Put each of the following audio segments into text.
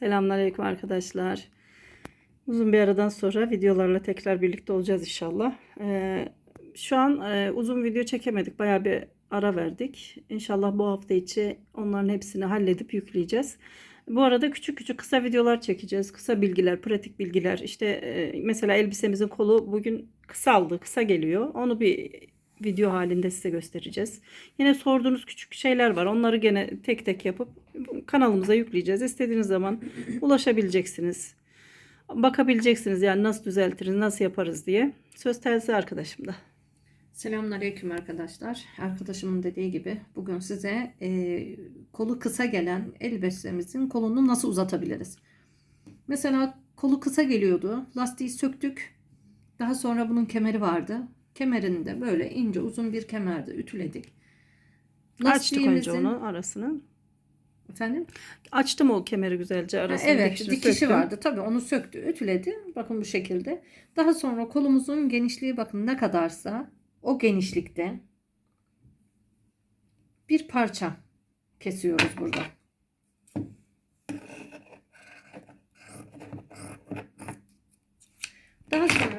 Selamünaleyküm arkadaşlar. Uzun bir aradan sonra videolarla tekrar birlikte olacağız inşallah. Ee, şu an e, uzun video çekemedik. Bayağı bir ara verdik. İnşallah bu hafta içi onların hepsini halledip yükleyeceğiz. Bu arada küçük küçük kısa videolar çekeceğiz. Kısa bilgiler, pratik bilgiler. İşte e, mesela elbisemizin kolu bugün kısaldı, kısa geliyor. Onu bir video halinde size göstereceğiz. Yine sorduğunuz küçük şeyler var. Onları gene tek tek yapıp kanalımıza yükleyeceğiz. İstediğiniz zaman ulaşabileceksiniz. Bakabileceksiniz yani nasıl düzeltiriz, nasıl yaparız diye. Söz tersi arkadaşımda. Selamünaleyküm arkadaşlar. Arkadaşımın dediği gibi bugün size e, kolu kısa gelen elbisemizin kolunu nasıl uzatabiliriz? Mesela kolu kısa geliyordu. Lastiği söktük. Daha sonra bunun kemeri vardı. Kemerini de böyle ince uzun bir kemerde ütüledik. Açtık önce onu arasını. Efendim? Açtım o kemeri güzelce Ha, arasını. evet dikişini dikişi söktüm. vardı. Tabii onu söktü, ütüledi. Bakın bu şekilde. Daha sonra kolumuzun genişliği bakın ne kadarsa o genişlikte bir parça kesiyoruz burada. Daha sonra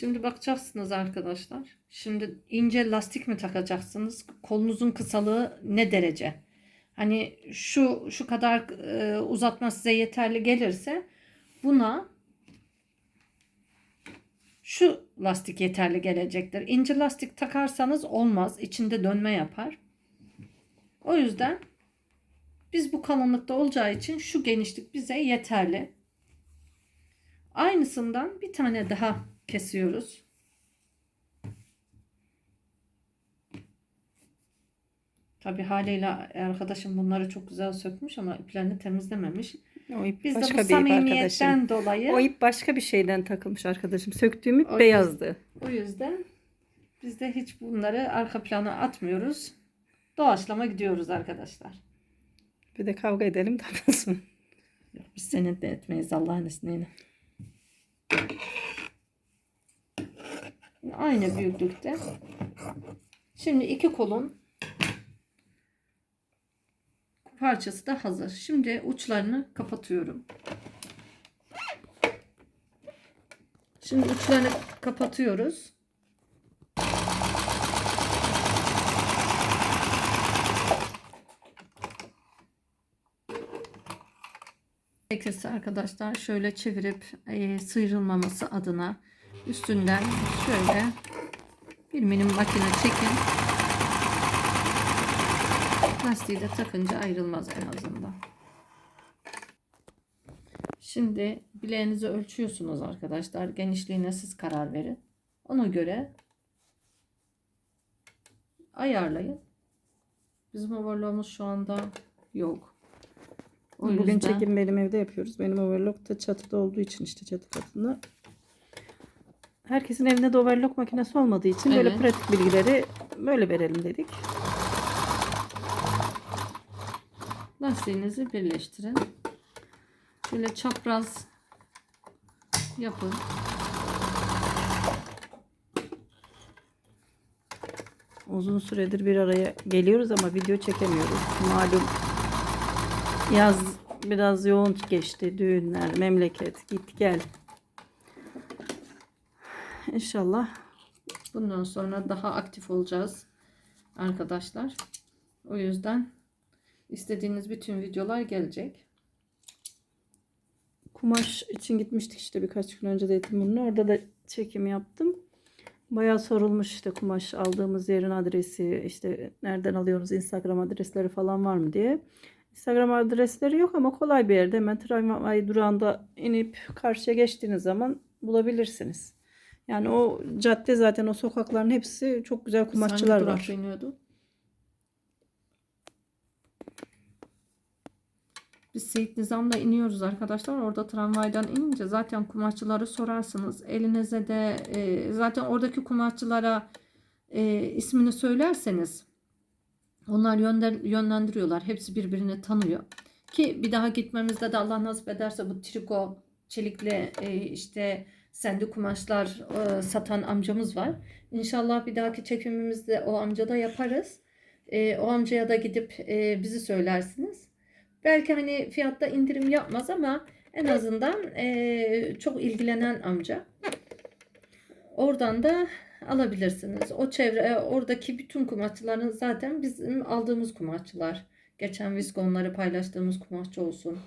şimdi bakacaksınız arkadaşlar. Şimdi ince lastik mi takacaksınız? Kolunuzun kısalığı ne derece? Hani şu şu kadar e, uzatma size yeterli gelirse buna şu lastik yeterli gelecektir. İnce lastik takarsanız olmaz. İçinde dönme yapar. O yüzden biz bu kalınlıkta olacağı için şu genişlik bize yeterli. Aynısından bir tane daha kesiyoruz. Tabi haliyle arkadaşım bunları çok güzel sökmüş ama iplerini temizlememiş. O ip Biz de başka bu bir arkadaşım. samimiyetten dolayı O ip başka bir şeyden takılmış arkadaşım. Söktüğüm ip O- beyazdı. o yüzden biz de hiç bunları arka plana atmıyoruz. Doğaçlama gidiyoruz arkadaşlar. Bir de kavga edelim takılsın. Yok, biz senin de etmeyiz Allah'ın izniyle. Aynı büyüklükte. Şimdi iki kolun parçası da hazır. Şimdi uçlarını kapatıyorum. Şimdi uçlarını kapatıyoruz. Gerekirse arkadaşlar şöyle çevirip e, sıyrılmaması adına üstünden şöyle bir milim makine çekin. Lastiği de takınca ayrılmaz en azından. Şimdi bileğinizi ölçüyorsunuz arkadaşlar. Genişliğine siz karar verin. Ona göre ayarlayın. Bizim overlock'umuz şu anda yok. O Bugün yüzden- çekim benim evde yapıyoruz. Benim overlock da çatıda olduğu için işte çatı katında. Herkesin evinde de overlock makinesi olmadığı için böyle Evet. pratik bilgileri böyle verelim dedik. Lastiğinizi birleştirin. Şöyle çapraz yapın. Uzun süredir bir araya geliyoruz ama video çekemiyoruz. Malum yaz biraz yoğun geçti. Düğünler, memleket, git gel. İnşallah Bundan sonra daha aktif olacağız arkadaşlar. O yüzden istediğiniz bütün videolar gelecek. kumaş için gitmiştik işte birkaç gün önce Zeytinburnu'na. Orada da çekim yaptım. Bayağı sorulmuş işte kumaş aldığımız yerin adresi, işte nereden alıyoruz, Instagram adresleri falan var mı diye. Instagram adresleri yok ama kolay bir yerde. Hemen tramvay durağında inip karşıya geçtiğiniz zaman bulabilirsiniz. Yani o cadde zaten o sokakların hepsi çok güzel kumaşçılar var. iniyordu? Biz Seyit Nizam'da iniyoruz arkadaşlar. Orada tramvaydan inince zaten kumaşçıları sorarsınız. Elinize de e, zaten oradaki kumaşçılara e, ismini söylerseniz onlar yönden, yönlendiriyorlar. Hepsi birbirini tanıyor. Ki bir daha gitmemizde de Allah nasip ederse bu triko çelikli e, işte sende kumaşlar e, satan amcamız var. İnşallah bir dahaki çekimimizde o amcada yaparız. E, o amcaya da gidip e, bizi söylersiniz. Belki hani fiyatta indirim yapmaz ama en azından eee, çok ilgilenen amca. Oradan da alabilirsiniz. O çevre e, oradaki bütün kumaşçıların zaten bizim aldığımız kumaşçılar. Geçen viskonları paylaştığımız kumaşçı olsun.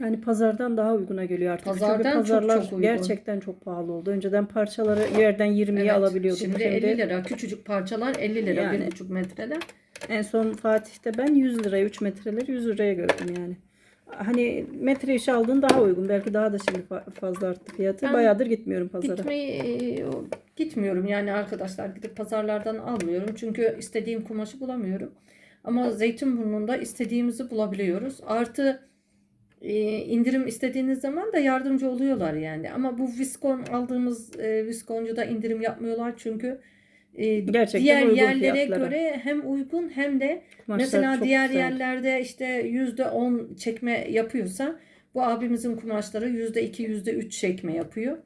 Yani pazardan daha uyguna geliyor artık. Pazardan Çünkü çok pazarlar çok uygun. gerçekten çok pahalı oldu. Önceden parçaları yerden 20'ye Evet, alabiliyorduk. Şimdi 50 lira. Küçücük parçalar 50 lira. Yani. 1,5 metreden. En son Fatih'te ben 100 liraya 3 metreleri 100 liraya gördüm yani. Hani metre işi aldığın daha uygun. Belki daha da şimdi fa- fazla arttı fiyatı. Ben Bayağıdır gitmiyorum pazara. Gitmeyi e, gitmiyorum yani arkadaşlar gidip pazarlardan almıyorum çünkü istediğim kumaşı bulamıyorum. Ama Zeytinburnu'nda istediğimizi bulabiliyoruz. Artı indirim istediğiniz zaman da yardımcı oluyorlar yani. Ama bu viskon aldığımız e, viskoncuda indirim yapmıyorlar çünkü e, Gerçekten diğer yerlere fiyatlara. göre hem uygun hem de Kumaşlar Mesela diğer güzel. yerlerde işte yüzde on çekme yapıyorsa bu abimizin kumaşları yüzde iki yüzde üç çekme yapıyor.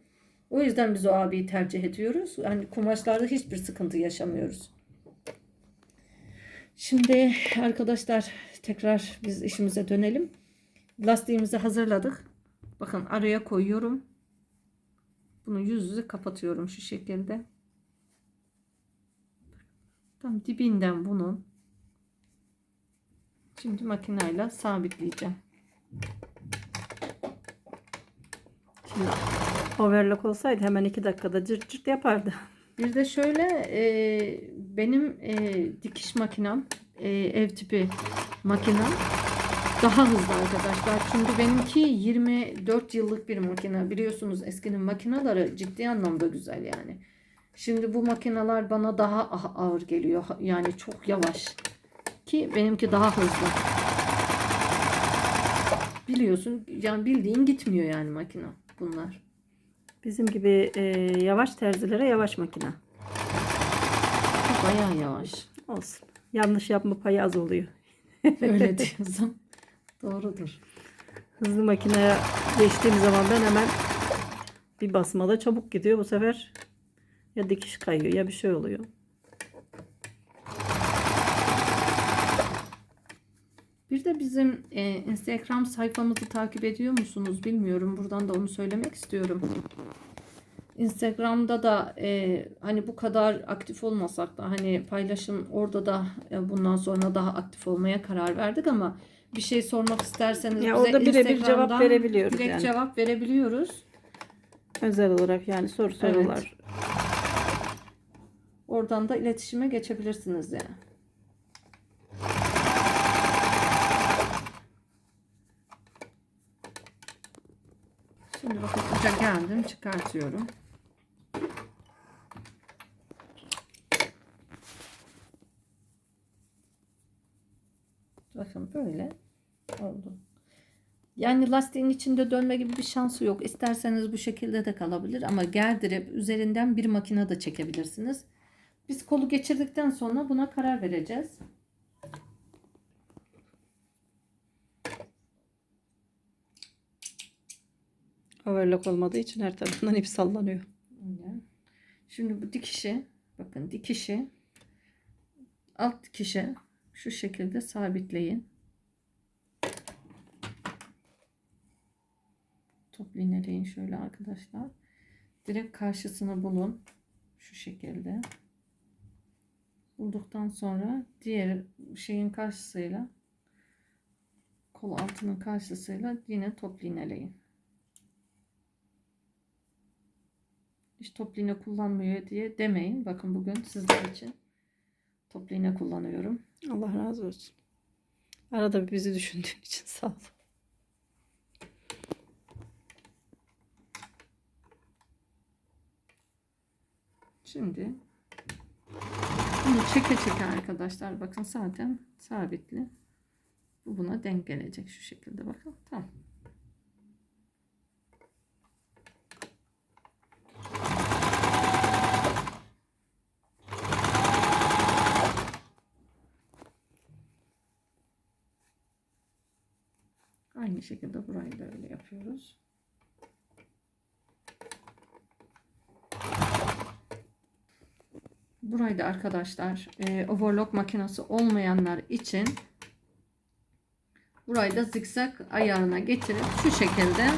O yüzden biz o abiyi tercih ediyoruz. Yani kumaşlarda hiçbir sıkıntı yaşamıyoruz. Şimdi arkadaşlar tekrar biz işimize dönelim. Lastiğimizi hazırladık. Bakın araya koyuyorum. Bunu yüz yüze kapatıyorum şu şekilde. Tam dibinden bunun Şimdi makinayla sabitleyeceğim. Şimdi overlock olsaydı hemen 2 dakikada cırt cırt yapardı. Bir de şöyle e, benim e, dikiş makinem e, ev tipi makinem daha hızlı arkadaşlar. Çünkü benimki 24 yıllık bir makine. Biliyorsunuz eskinin makineleri ciddi anlamda güzel yani. Şimdi bu makineler bana daha ah- ağır geliyor. Yani çok yavaş. Ki benimki daha hızlı. Biliyorsun yani bildiğin gitmiyor yani makine bunlar. Bizim gibi e, yavaş terzilere yavaş makine. Bayağı yavaş. Olsun. Yanlış yapma payı az oluyor. Öyle diyorsun. Doğrudur. Hızlı makineye geçtiğim zaman ben hemen bir basmada çabuk gidiyor. Bu sefer ya dikiş kayıyor ya bir şey oluyor. Bir de bizim e, Instagram sayfamızı takip ediyor musunuz bilmiyorum. Buradan da onu söylemek istiyorum. Instagram'da da e, hani bu kadar aktif olmasak da hani paylaşım orada da e, bundan sonra daha aktif olmaya karar verdik ama bir şey sormak isterseniz Ya bize orada birebir cevap verebiliyoruz direkt yani. cevap verebiliyoruz. Özel olarak yani soru Evet. sorular. Oradan da iletişime geçebilirsiniz yani. Şimdi bakın uca geldim çıkartıyorum. Bakın böyle oldu. Yani lastiğin içinde dönme gibi bir şansı yok. İsterseniz bu şekilde de kalabilir ama gerdirip üzerinden bir makine de çekebilirsiniz. Biz kolu geçirdikten sonra buna karar vereceğiz. Overlock olmadığı için her tarafından ip sallanıyor. Şimdi bu dikişi bakın dikişi alt dikişe şu şekilde sabitleyin. Toplu iğneleyin şöyle arkadaşlar. Direkt karşısını bulun. Şu şekilde. Bulduktan sonra diğer şeyin karşısıyla kol altının karşısıyla yine toplu iğneleyin. Hiç toplu iğne kullanmıyor diye demeyin. Bakın bugün sizler için toplu iğne kullanıyorum. Allah razı olsun. Arada bizi düşündüğün için sağ ol. Şimdi bunu çeke çeke arkadaşlar bakın zaten sabitli. Bu buna denk gelecek şu şekilde bakın. Tamam. Aynı şekilde burayı da öyle yapıyoruz. Burayı da arkadaşlar e, overlock makinesi olmayanlar için Burayı da zikzak ayarına getirip şu şekilde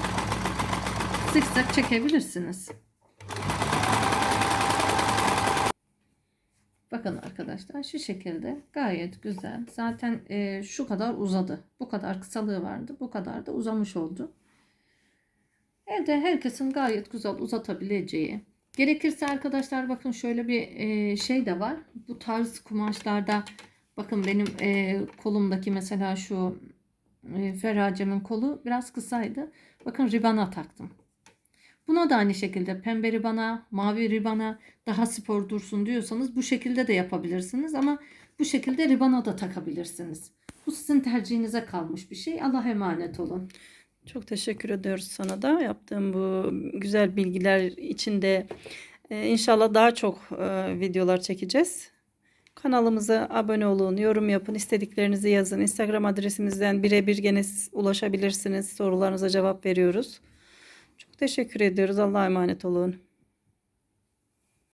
zikzak çekebilirsiniz. Bakın arkadaşlar şu şekilde gayet güzel. Zaten e, şu kadar uzadı. Bu kadar kısalığı vardı. Bu kadar da uzamış oldu. Evde herkesin gayet güzel uzatabileceği. Gerekirse arkadaşlar bakın şöyle bir e, şey de var. Bu tarz kumaşlarda bakın benim e, kolumdaki mesela şu e, kolu biraz kısaydı. Bakın ribana taktım. Buna da aynı şekilde pembe ribana, mavi ribana daha spor dursun diyorsanız bu şekilde de yapabilirsiniz ama bu şekilde ribana da takabilirsiniz. Bu sizin tercihinize kalmış bir şey. Allah'a emanet olun. Çok teşekkür ediyoruz sana da yaptığım bu güzel bilgiler için de e, inşallah daha çok e, videolar çekeceğiz. Kanalımıza abone olun, yorum yapın, istediklerinizi yazın. Instagram adresimizden birebir gene ulaşabilirsiniz. Sorularınıza cevap veriyoruz. Çok teşekkür ediyoruz. Allah'a emanet olun.